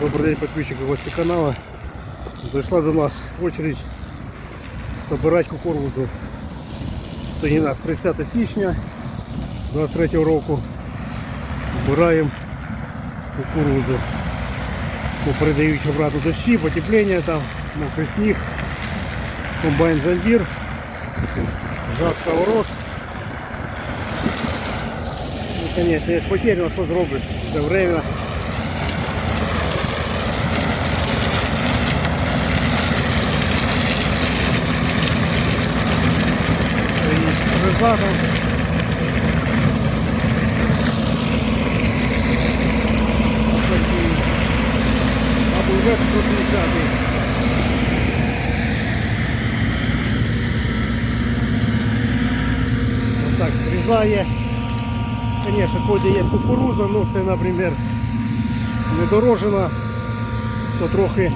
Добрый день, подписчики гости канала. Дошла до нас очередь собирати кукурудзу. Сьогодні у нас 30 січня 23 року. Збираємо кукурудзу. Ну, передають обратно дощі, потеплення там, мокрий сніг, комбайн зондір, жатка орос. Ну, конечно, є потеряно, що зробиш за время. результатом. Або вже 150. Ось так зрізає. Звісно, коли є кукуруза, ну це, наприклад, недорожена, то трохи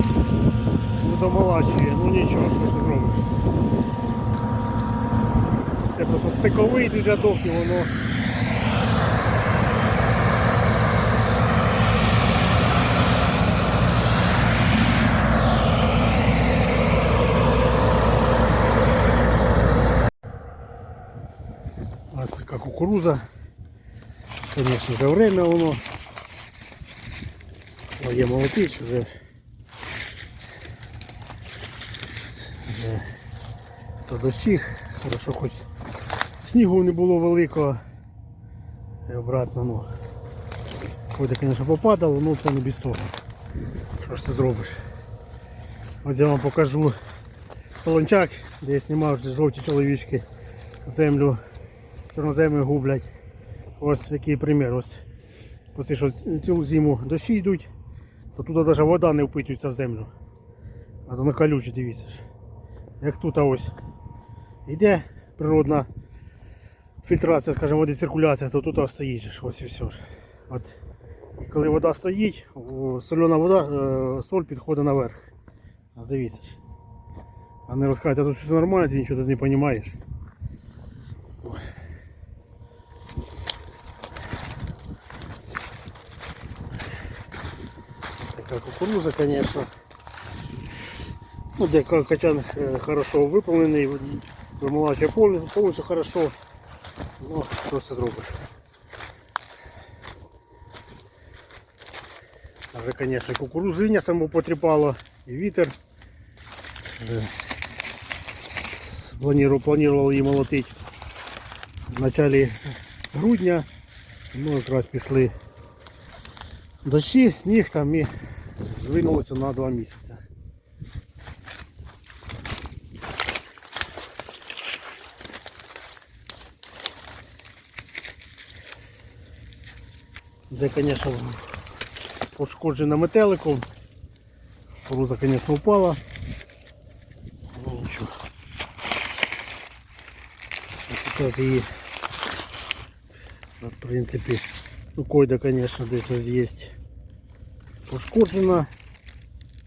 недомолачує. Ну нічого, що ти зробиш. Це просто стиковий для рядок і воно. Ось така кукуруза. Звісно, вже время воно. Своє молотить вже. Вже то дощі, хорошо хоч снігу не було великого. І обратно, ну. Хоч, звісно, попадало, ну це не без того. Що ж ти зробиш? Ось я вам покажу солончак, де я знімав жовті чоловічки землю, чорноземи гублять. Ось який примір. Ось що цілу зиму дощі йдуть, то тут навіть вода не впитується в землю. А то на колючі, дивіться. Як тут ось йде природна фільтрація, скажімо, води циркуляція, то тут стоїть ось і все. От. І коли вода стоїть, сольона вода, е, соль підходить наверх. Дивіться. А не розказуйте, тут все нормально, ти нічого тут не розумієш. Така кукуруза, конечно. Ну, де качан е, хорошо виповнений, вимолачує повністю хорошо. Ну, просто зробиш. А вже, конечно, кукурузиня само потріпало, і вітер. Планував, планував її молотити в началі грудня. Ну, якраз пішли дощі, сніг там і звинулося на два місяці. Де, звісно, пошкоджена метеликом. Поруза, звісно, упала. Ну нічого. Зараз її, в принципі, ну койда, звісно, десь є пошкоджена.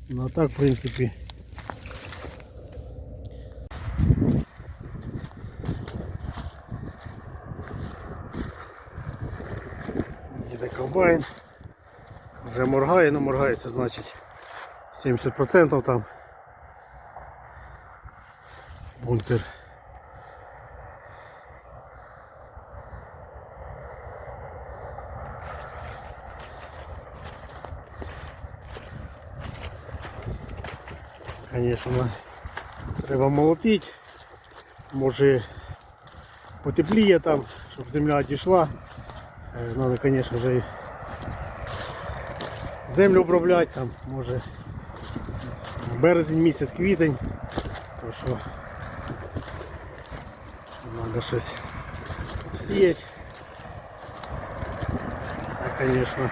Ну а так, в принципі, Їде комбайн. Вже моргає, ну моргає, це значить 70% там бункер. Конечно, треба молотити. Може потепліє там, щоб земля дійшла. Е, Надо, конечно, вже і землю обробляти, там, може березень місяць, квітень. То що треба щось сіяти. Так, конечно.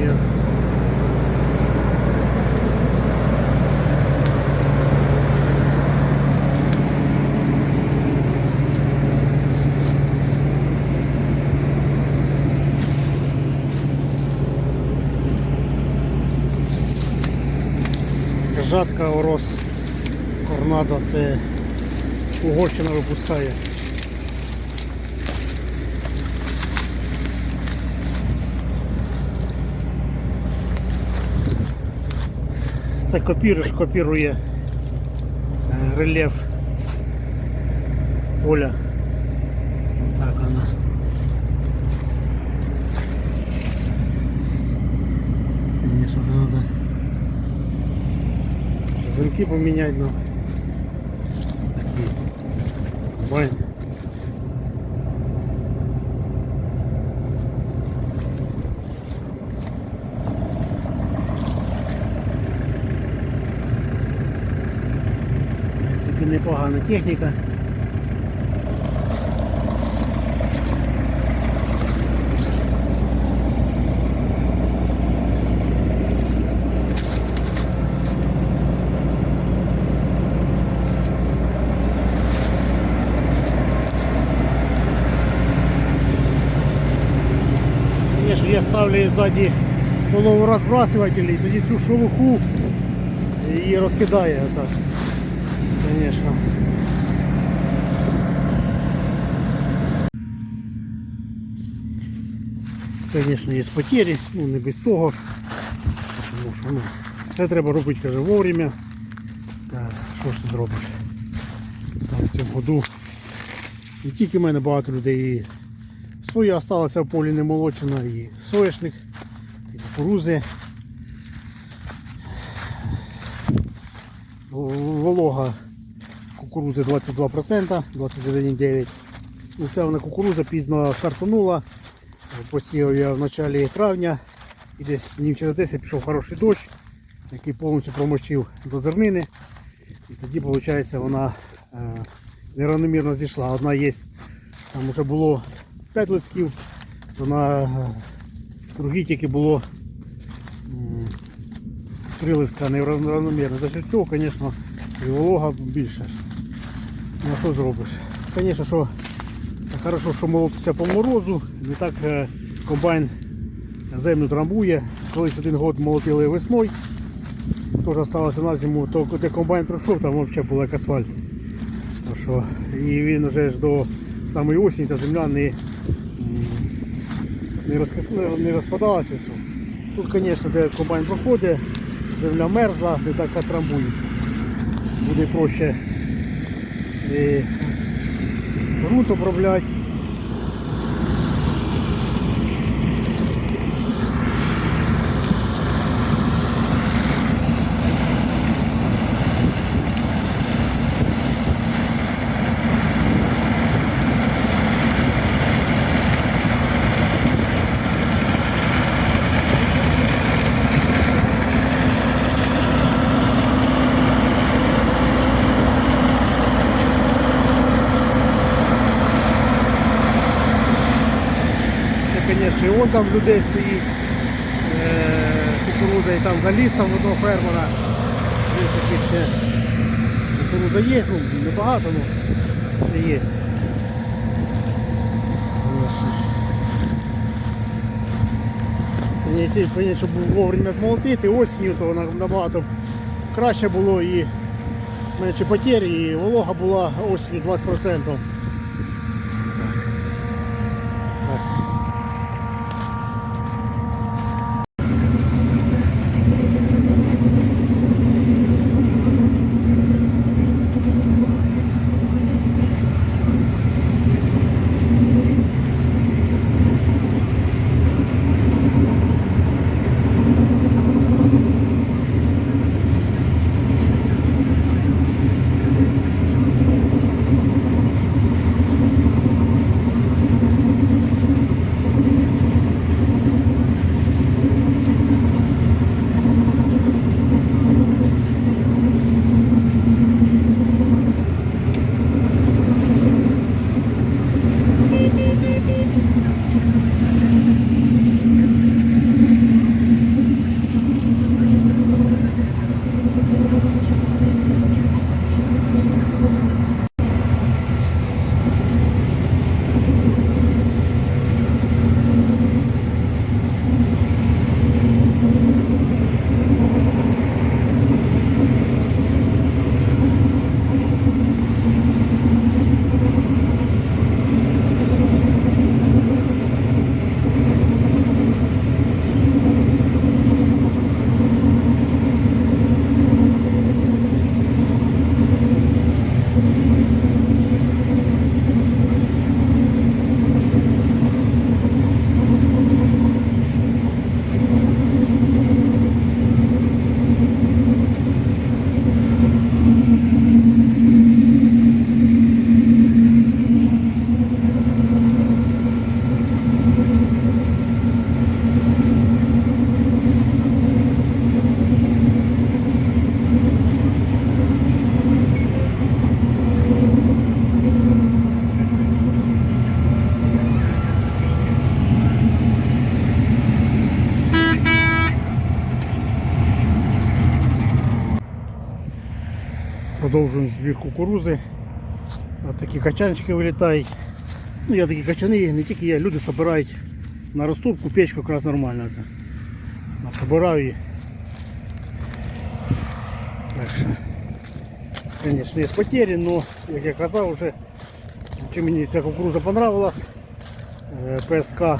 Фронтир. Жатка Орос Корнадо це Угорщина випускає. Це копіриш, копірує е, рельєф поля. Так вона. Конечно, це надо замки поменять, но такие. Комбайн. непогана техніка. Конечно, я ставлю сзади полуразбрасыватель, і тоді цю шелуху її розкидає отак. Конечно. Конечно, є потери, ну не без того. Тому що ну, все треба робити, каже, вовремя. Так, що ж ти зробиш? В цьому году не тільки в мене багато людей, і соя осталася в полі не молочена, і соняшник, і кукурузи. Волога кукурузи 22%, 21,9. Ну, Це вона кукуруза пізно стартанула. Посіяв я в початку травня і десь днів через 10 пішов хороший дощ, який повністю промочив до зернини. І тоді, виходить, вона е, неравномірно зійшла. Одна є, там вже було 5 листків, то на е, другій тільки було три листка неравномірно. За счет цього, звісно, і волога більше. Ну що зробиш? Звісно, що хорошо, що молотиться по морозу, не так е, комбайн землю трамбує. Колись один год молотили весною, теж залишилося на зиму, то де комбайн пройшов, там взагалі був як асфальт. Що, і він вже ж до самої осені та земля не, не, розкис... не- розпадалася. Все. Тут, звісно, де комбайн проходить, земля мерзла, не так трамбується. Буде проще і грунт обробляти. Це, звісно, і вон там людей стоїть е, кукурудза і там за лісом одного фермера. Десь ще кукурудза є, ну небагато, ну ще є. Понятно, щоб вовремя змолотити осінню, то набагато краще було і менше потері, і волога була осінню 20%. Кукурузи. Ось такі качанчики вилітають. Ну, я такі качани, не тільки я, люди збирають на розтопку, печку якраз нормально це. Насобираю її. Так що, звісно, є потери, але, як я казав, вже, чи мені ця кукуруза понравилась, е, ПСК м,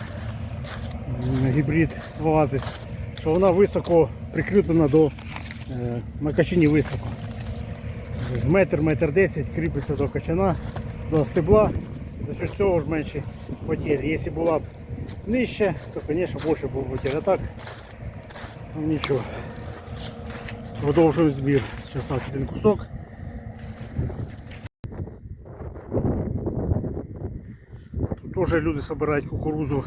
гібрид Оазис, що вона високо прикріплена до е, на качані високо. Метр, метр десять кріпиться до качана, до стебла. За що цього ж менше потери. Якщо була б нижче, то, звісно, більше було б потерь. А так, ну нічого. Продовжуємо збір. Зараз один кусок. Тут теж люди збирають кукурузу.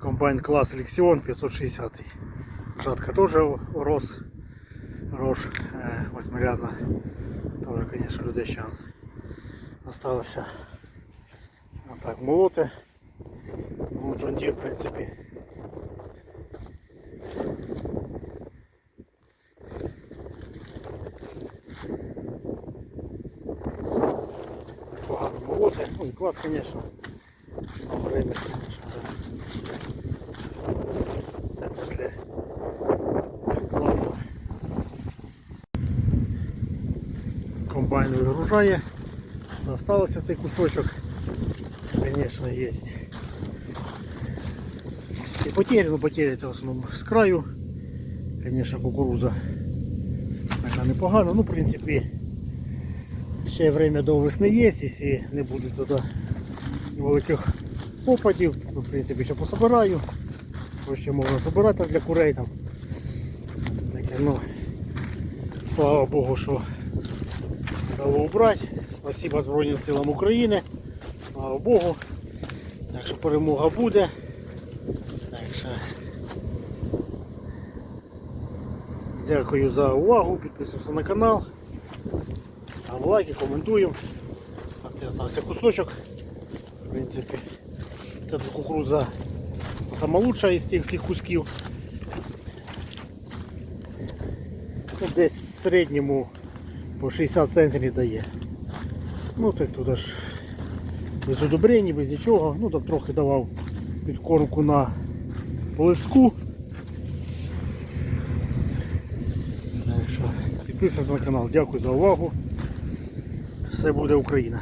Комбайн клас Лексіон 560. Жатка теж рос. Рож е, восьмирядна. Тоже, конечно, людей ще осталося. А так, молоти. Ну, Джон Дір, в принципі. Погано молоти. Ну і клас, конечно. На время, Комбайн вигружає. Осталося цей кусочок. Звісно, є. І потері, ну потері це в основному з краю. Звісно, кукуруза така непогана. Ну, в принципі, ще время до весни є, якщо не буде туди великих опадів, то, в принципі, ще пособираю. То ще можна збирати для курей там. Таке, ну, слава Богу, що дало убрати. Спасибо Збройним силам України. Слава Богу. Так що перемога буде. Так що дякую за увагу. Підписуємося на канал. Ставимо лайки, коментуємо. Так, це залишився кусочок. В принципі, це кукурудза сама із тих всіх кусків. Ну, Десь в середньому по 60 центнерів дає. Ну так туди ж без удобрень, без нічого. Ну там трохи давав підкормку на листку. Підписуйтесь на канал. Дякую за увагу. Все буде Україна.